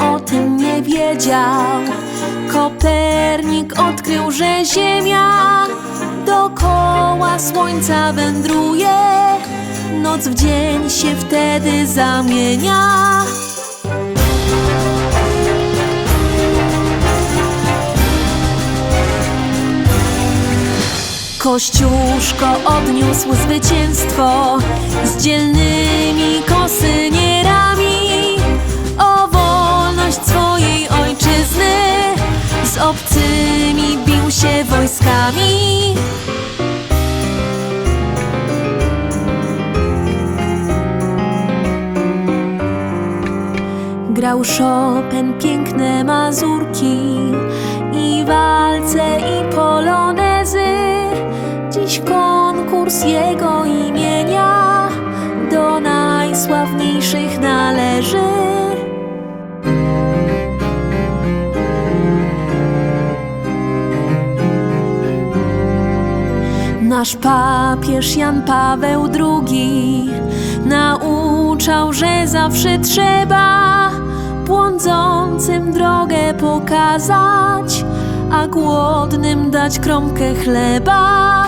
o tym nie wiedział. Kopernik odkrył, że Ziemia dookoła Słońca wędruje. Noc w dzień się wtedy zamienia. Kościuszko odniósł zwycięstwo z dzielny wojskami. Grał Chopin piękne mazurki i walce i polonezy. Dziś konkurs jego imienia do najsławniejszych należy. Nasz papież Jan Paweł II nauczał, że zawsze trzeba błądzącym drogę pokazać, a głodnym dać kromkę chleba.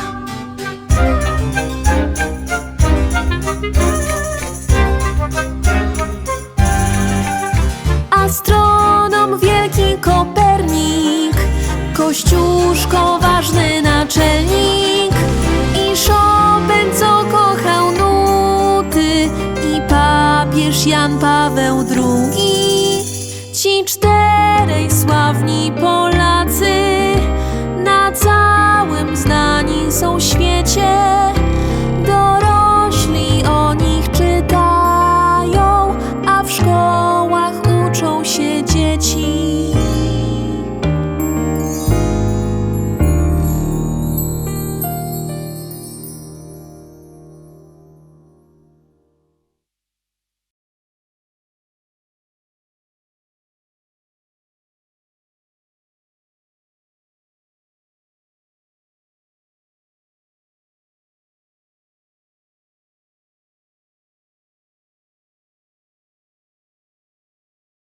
Astronom wielki Kopernik, Kościuszko ważny naczelnik Jan Paweł II. Ci czterej sławni Polacy na całym znani są świecie. Dorośli o nich czytają, a w szkołach uczą się dzieci.